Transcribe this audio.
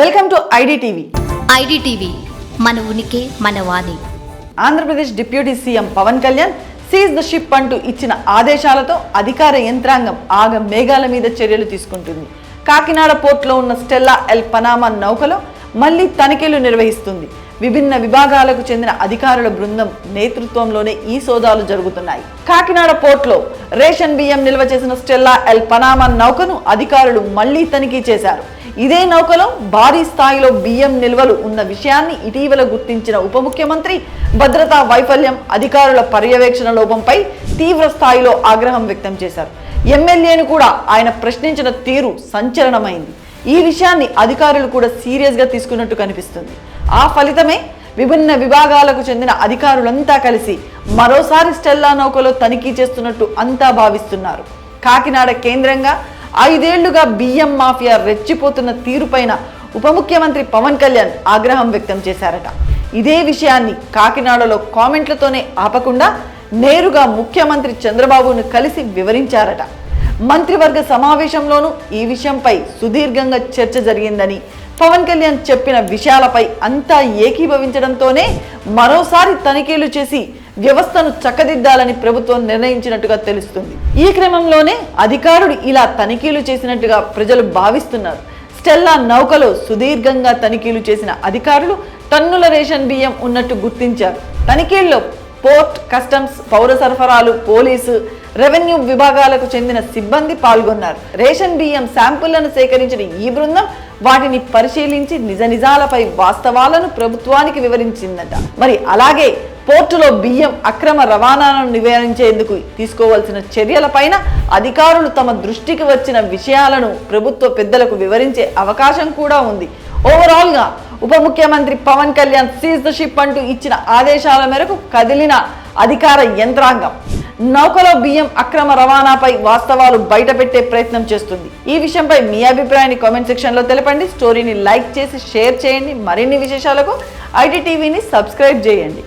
Welcome to IDTV IDTV మన ఉనికి మన వాణి. Andhra Pradesh deputy CM Pawan Kalyan seize the ship అంటూ ఇచ్చిన ఆదేశాలతో అధికార యంత్రాంగం ఆగ మేఘాల మీద చర్యలు తీసుకుంటుంది. కాకినాడ పోర్టులో ఉన్న స్టెల్లా ఎల్ పనామా నౌకలో మళ్ళీ తనిఖీలు నిర్వహిస్తుంది. విభిన్న విభాగాలకు చెందిన అధికారుల బృందం నేతృత్వంలోనే ఈ సోదాలు జరుగుతున్నాయి. కాకినాడ పోర్టులో రేషన్ బియ్యం నిల్వ చేసిన స్టెల్లా ఎల్ పనామా నౌకను అధికారులు మళ్ళీ తనిఖీ చేశారు. ఇదే నౌకలో భారీ స్థాయిలో బియ్యం నిల్వలు ఉన్న విషయాన్ని ఇటీవల గుర్తించిన ఉప ముఖ్యమంత్రి భద్రతా వైఫల్యం అధికారుల పర్యవేక్షణ లోపంపై తీవ్ర స్థాయిలో ఆగ్రహం వ్యక్తం చేశారు. ఎమ్మెల్యేను కూడా ఆయన ప్రశ్నించిన తీరు సంచలనమైంది. ఈ విషయాన్ని అధికారులు కూడా సీరియస్గా తీసుకున్నట్టు కనిపిస్తుంది. ఆ ఫలితమే విభిన్న విభాగాలకు చెందిన అధికారులంతా కలిసి మరోసారి స్టెల్లా నౌకలో తనిఖీ చేస్తున్నట్టు అంతా భావిస్తున్నారు. కాకినాడ కేంద్రంగా ఐదేళ్ళుగా బియ్యం మాఫియా రెచ్చిపోతున్న తీరుపైన ఉప ముఖ్యమంత్రి పవన్ కళ్యాణ్ ఆగ్రహం వ్యక్తం చేశారట. ఇదే విషయాన్ని కాకినాడలో కామెంట్లతోనే ఆపకుండా నేరుగా ముఖ్యమంత్రి చంద్రబాబును కలిసి వివరించారట. మంత్రివర్గ సమావేశంలోనూ ఈ విషయంపై సుదీర్ఘంగా చర్చ జరిగిందని పవన్ కళ్యాణ్ చెప్పిన విషయాలపై అంతా ఏకీభవించడంతోనే మరోసారి తనిఖీలు చేసి వ్యవస్థను చక్కదిద్దాలని ప్రభుత్వం నిర్ణయించినట్టుగా తెలుస్తుంది. ఈ క్రమంలోనే అధికారులు ఇలా తనిఖీలు చేసినట్టుగా ప్రజలు భావిస్తున్నారు. స్టెల్లా నౌకలో సుదీర్ఘంగా తనిఖీలు చేసిన అధికారులు టన్నుల రేషన్ బియ్యం ఉన్నట్టు గుర్తించారు. తనిఖీల్లో పోర్ట్ కస్టమ్స్ పౌర సరఫరాలు పోలీసు రెవెన్యూ విభాగాలకు చెందిన సిబ్బంది పాల్గొన్నారు. రేషన్ బియ్యం శాంపుళ్ళను సేకరించిన ఈ బృందం వాటిని పరిశీలించి నిజ నిజాలపై వాస్తవాలను ప్రభుత్వానికి వివరించిందట. మరి అలాగే పోర్టులో బియ్యం అక్రమ రవాణాను నివారించేందుకు తీసుకోవాల్సిన చర్యలపైన అధికారులు తమ దృష్టికి వచ్చిన విషయాలను ప్రభుత్వ పెద్దలకు వివరించే అవకాశం కూడా ఉంది. ఓవరాల్గా ఉప ముఖ్యమంత్రి Pawan Kalyan seize the ship అంటూ ఇచ్చిన ఆదేశాల మేరకు కదిలిన అధికార యంత్రాంగం నౌకలో బియ్యం అక్రమ రవాణాపై వాస్తవాలు బయటపెట్టే ప్రయత్నం చేస్తుంది. ఈ విషయంపై మీ అభిప్రాయాన్ని కామెంట్ సెక్షన్లో తెలపండి. స్టోరీని లైక్ చేసి షేర్ చేయండి. మరిన్ని విశేషాలకు ఐటీ టీవీని సబ్స్క్రైబ్ చేయండి.